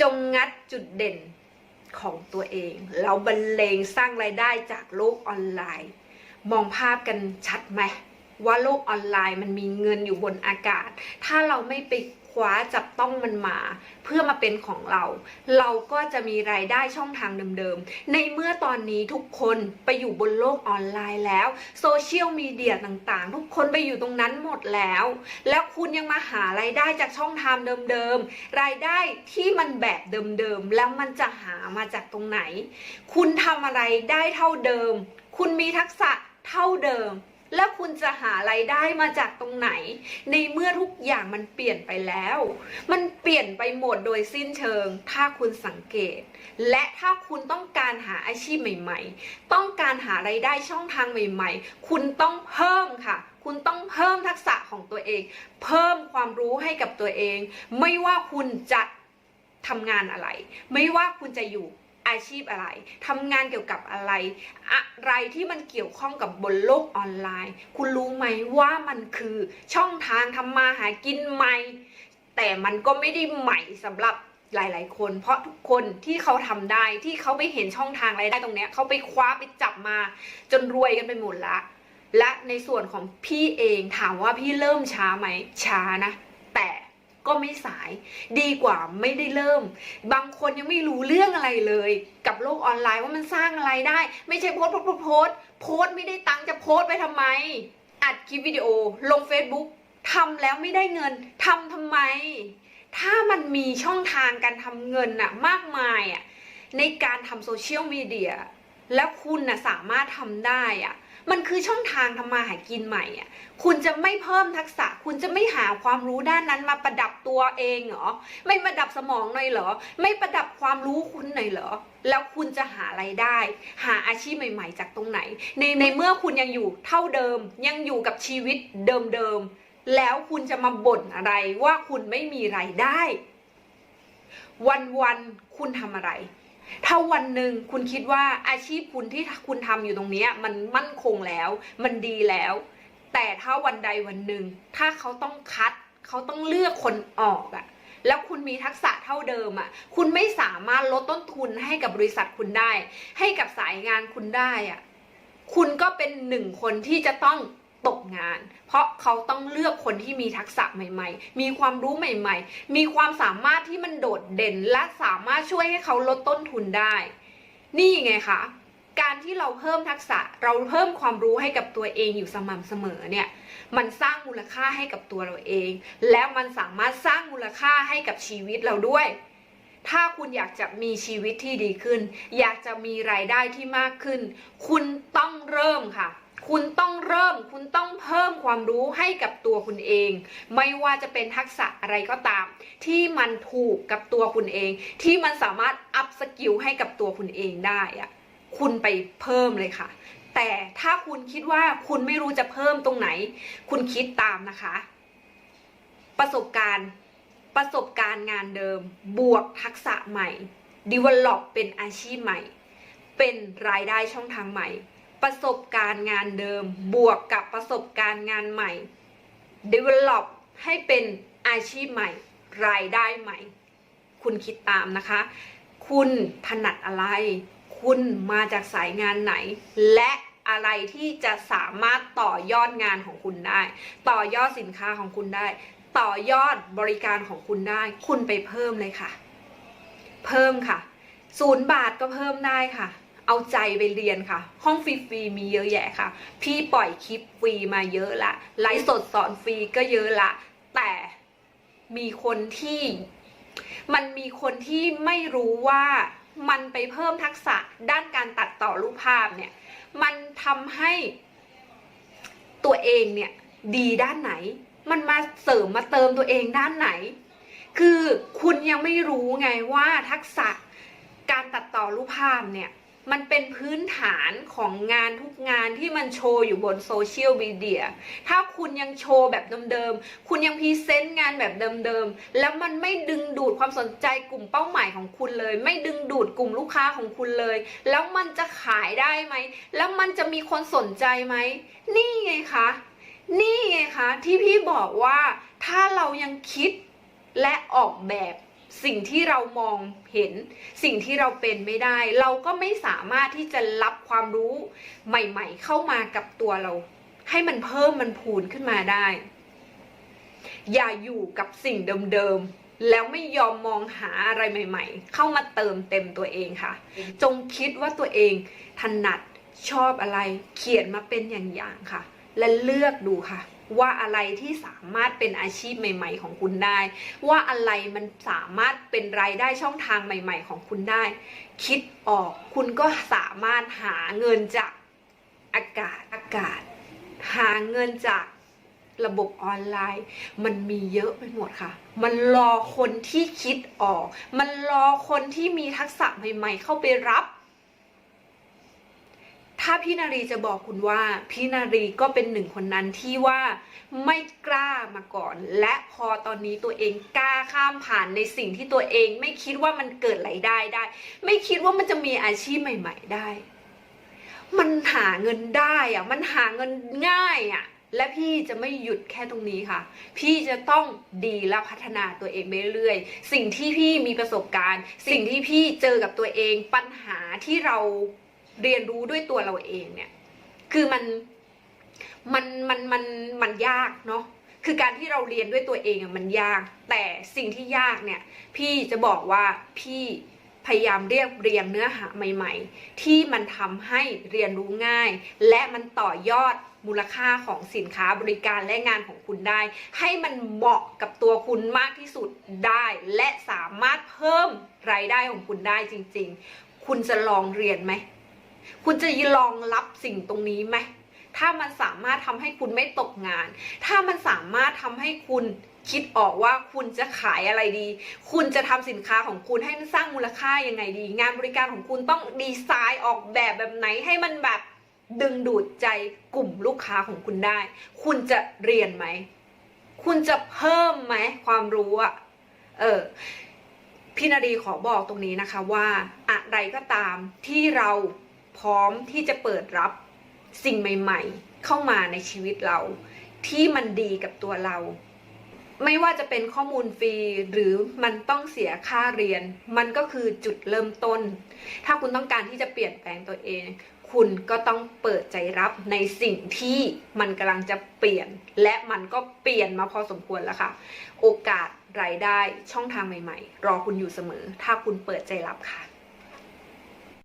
จงงัดจุดเด่นของตัวเอง แล้วบรรเลงสร้างรายได้จากโลกออนไลน์ มองภาพกันชัดไหมว่าโลกออนไลน์มันมีเงินอยู่บนอากาศ ถ้าเราไม่ไป คว้าจับต้องมันมา เพื่อมาเป็นของเรา เราก็จะมีรายได้ช่องทางเดิมๆ ในเมื่อตอนนี้ทุกคนไปอยู่บนโลกออนไลน์แล้วโซเชียลมีเดียต่างๆ ทุกคนไปอยู่ตรงนั้นหมดแล้ว แล้วคุณยังมาหารายได้จากช่องทางเดิมๆ รายได้ที่มันแบบเดิมๆ แล้วมันจะหามาจากตรงไหน คุณทำอะไรได้เท่าเดิม คุณมีทักษะเท่าเดิม แล้วคุณจะหาไรายได้มาจากตรงไหน ในเมื่อทุกอย่างมันเปลี่ยนไปแล้ว มันเปลี่ยนไปหมดโดยสิ้นเชิง ถ้าคุณสังเกต และถ้าคุณต้องการหาอาชีพใหม่ ๆ ต้องการหาไรายได้ช่องทางใหม่ ๆ คุณต้องเพิ่มค่ะคุณต้องเพิ่มทักษะของตัวเอง เพิ่มความรู้ให้กับตัวเอง ไม่ว่าคุณจะทำงานอะไร ไม่ว่าคุณจะอยู่ อาชีพอะไรทำงานเกี่ยวกับอะไร อะไรที่มันเกี่ยวข้องกับบนโลกออนไลน์ คุณรู้ไหมว่ามันคือช่องทางทำมาหากินใหม่ แต่มันก็ไม่ได้ใหม่สำหรับหลาย ๆ คน เพราะทุกคนที่เขาทำได้ที่เขาไปเห็นช่องทางรายได้ตรงเนี้ยเขาไปคว้าไปจับมา จนรวยกันไปหมดละและในส่วนของพี่เองถามว่าพี่เริ่มช้าไหมช้านะ ไม่สาย ดีกว่าไม่ได้เริ่ม บางคนยังไม่รู้เรื่องอะไรเลย กับโลกออนไลน์ว่ามันสร้างอะไรได้ ไม่ใช่โพสโพสโพสโพสไม่ได้ตังค์จะโพสไปทำไม อัดคลิปวิดีโอ ลง Facebook ทำแล้วไม่ได้เงินทำทำไม ถ้ามันมีช่องทางการทำเงินน่ะมากมายอะในการทำโซเชียลมีเดียแล้วคุณน่ะสามารถทำได้อะ มันคือช่องทางทำมาหากินใหม่อะ คุณจะไม่เพิ่มทักษะ คุณจะไม่หาความรู้ด้านนั้นมาประดับตัวเองเหรอ ไม่ประดับสมองหน่อยเหรอ ไม่ประดับความรู้คุณหน่อยเหรอ แล้วคุณจะหาไรายได้ หาอาชีพใหม่ ๆ จากตรงไหน ในในเมื่อคุณยังอยู่เท่าเดิม ยังอยู่กับชีวิตเดิมๆ แล้วคุณจะมาบ่นอะไรว่าคุณไม่มีไรายได้ วันๆ คุณทำอะไร ถ้าวันหนึ่งคุณคิดว่าอาชีพคุณที่คุณทำอยู่ตรงนี้มันมั่นคงแล้ว มันดีแล้ว แต่ถ้าวันใดวันหนึ่งถ้าเขาต้องคัด เขาต้องเลือกคนออกอะแล้วคุณมีทักษะเท่าเดิมอะคุณไม่สามารถลดต้นทุนให้กับบริษัทคุณได้ ให้กับสายงานคุณได้อะคุณก็เป็นหนึ่งคนที่จะต้อง ตกงาน เพราะเขาต้องเลือกคนที่มีทักษะใหม่ ๆ มีความรู้ใหม่ ๆ มีความสามารถที่มันโดดเด่นและสามารถช่วยให้เขาลดต้นทุนได้ นี่ไงคะการที่เราเพิ่มทักษะเราเพิ่มความรู้ให้กับตัวเองอยู่สม่ำเสมอเนี่ยมันสร้างมูลค่าให้กับตัวเราเอง และมันสามารถสร้างมูลค่าให้กับชีวิตเราด้วย ถ้าคุณอยากจะมีชีวิตที่ดีขึ้น อยากจะมีรายได้ที่มากขึ้น คุณต้องเริ่มค่ะ คุณต้องเริ่มคุณต้องเพิ่มความรู้ให้กับตัวคุณเอง ไม่ว่าจะเป็นทักษะอะไรก็ตาม ที่มันถูกกับตัวคุณเอง ที่มันสามารถอัพสกิลให้กับตัวคุณเองได้อะคุณไปเพิ่มเลยค่ะ แต่ถ้าคุณคิดว่าคุณไม่รู้จะเพิ่มตรงไหน คุณคิดตามนะคะ ประสบการณ์ประสบการณ์งานเดิม บวกทักษะใหม่ develop เป็นอาชีพใหม่ เป็นรายได้ช่องทางใหม่ ประสบการณ์งานเดิม บวกกับประสบการณ์งานใหม่ develop ให้เป็นอาชีพใหม่ รายได้ใหม่ คุณคิดตามนะคะ คุณถนัดอะไร คุณมาจากสายงานไหน และอะไรที่จะสามารถต่อยอดงานของคุณได้ ต่อยอดสินค้าของคุณได้ ต่อยอดบริการของคุณได้ คุณไปเพิ่มเลยค่ะ เพิ่มค่ะศูนย์บาทก็เพิ่มได้ค่ะ เอาใจไปเรียนค่ะ ห้องฟรีๆมีเยอะแยะค่ะ พี่ปล่อยคลิปฟรีมาเยอะละไลฟ์สดสอนฟรีก็เยอะละ แต่มีคนที่ มันมีคนที่ไม่รู้ว่ามันไปเพิ่มทักษะด้านการตัดต่อรูปภาพเนี่ย มันทำให้ตัวเองเนี่ยดีด้านไหน มันมาเสริมมาเติมตัวเองด้านไหน คือคุณยังไม่รู้ไงว่าทักษะการตัดต่อรูปภาพเนี่ย มันเป็นพื้นฐานของงานทุกงานที่มันโชว์อยู่บนโซเชียลมีเดีย ถ้าคุณยังโชว์แบบเดิมๆ คุณยังพรีเซนต์งานแบบเดิมๆ แล้วมันไม่ดึงดูดความสนใจกลุ่มเป้าหมายของคุณเลย ไม่ดึงดูดกลุ่มลูกค้าของคุณเลย แล้วมันจะขายได้ไหม แล้วมันจะมีคนสนใจไหม นี่ไงคะ นี่ไงคะที่พี่บอกว่าถ้าเรายังคิดและออกแบบ สิ่งที่เรามองเห็น สิ่งที่เราเป็นไม่ได้ เราก็ไม่สามารถที่จะรับความรู้ใหม่ ๆ เข้ามากับตัวเรา ให้มันเพิ่มมันพูนขึ้นมาได้ อย่าอยู่กับสิ่งเดิมๆแล้วไม่ยอมมองหาอะไรใหม่ ๆ เข้ามาเติมเต็มตัวเองค่ะ จงคิดว่าตัวเองถนัดชอบอะไร เขียนมาเป็นอย่างๆค่ะ และเลือกดูค่ะ ว่าอะไรที่สามารถเป็นอาชีพใหม่ ๆ ของคุณได้ ว่าอะไรมันสามารถเป็นรายได้ช่องทางใหม่ ๆ ของคุณได้ คิดออกคุณก็สามารถหาเงินจากอากาศอากาศ หาเงินจากระบบออนไลน์ มันมีเยอะไปหมดค่ะ มันรอคนที่คิดออก มันรอคนที่มีทักษะใหม่ ๆ เข้าไปรับ ถ้าพี่นารีจะบอกคุณว่าพี่นารีก็เป็นหนึ่งคนนั้นที่ว่าไม่กล้ามาก่อน และพอตอนนี้ตัวเองกล้าข้ามผ่านในสิ่งที่ตัวเองไม่คิดว่ามันเกิดรายได้ได้ ไม่คิดว่ามันจะมีอาชีพใหม่ ๆ ได้ มันหาเงินได้อะมันหาเงินง่ายอะและพี่จะไม่หยุดแค่ตรงนี้ค่ะ พี่จะต้องดีและพัฒนาตัวเองไปเรื่อยๆสิ่งที่พี่มีประสบการณ์ สิ่งที่พี่เจอกับตัวเองปัญหาที่เรา เรียนรู้ด้วยตัวเราเองเนี่ย คือมันมันมันมันมันยากเนาะคือการที่เราเรียนด้วยตัวเองอะมันยาก แต่สิ่งที่ยากเนี่ย พี่จะบอกว่าพี่พยายามเรียบเรียงเนื้อหาใหม่ ๆ ที่มันทำให้เรียนรู้ง่าย และมันต่อยอดมูลค่าของสินค้าบริการและงานของคุณได้ ให้มันเหมาะกับตัวคุณมากที่สุดได้ และสามารถเพิ่มรายได้ของคุณได้จริง ๆ คุณจะลองเรียนไหม คุณจะลองรับสิ่งตรงนี้ไหม ถ้ามันสามารถทำให้คุณไม่ตกงาน ถ้ามันสามารถทำให้คุณคิดออกว่าคุณจะขายอะไรดี คุณจะทำสินค้าของคุณให้มันสร้างมูลค่ายังไงดี งานบริการของคุณต้องดีไซน์ออกแบบแบบไหนให้มันแบบดึงดูดใจกลุ่มลูกค้าของคุณได้ คุณจะเรียนไหม คุณจะเพิ่มไหมความรู้อะเออ พี่นาดีขอบอกตรงนี้นะคะว่า อะไรก็ตามที่เรา พร้อมที่จะเปิดรับสิ่งใหม่ ๆ เข้ามาในชีวิตเรา ที่มันดีกับตัวเรา ไม่ว่าจะเป็นข้อมูลฟรีหรือมันต้องเสียค่าเรียน มันก็คือจุดเริ่มต้น ถ้าคุณต้องการที่จะเปลี่ยนแปลงตัวเอง คุณก็ต้องเปิดใจรับในสิ่งที่มันกำลังจะเปลี่ยน และมันก็เปลี่ยนมาพอสมควรแล้วค่ะ โอกาสรายได้ช่องทางใหม่ ๆ รอคุณอยู่เสมอ ถ้าคุณเปิดใจรับค่ะ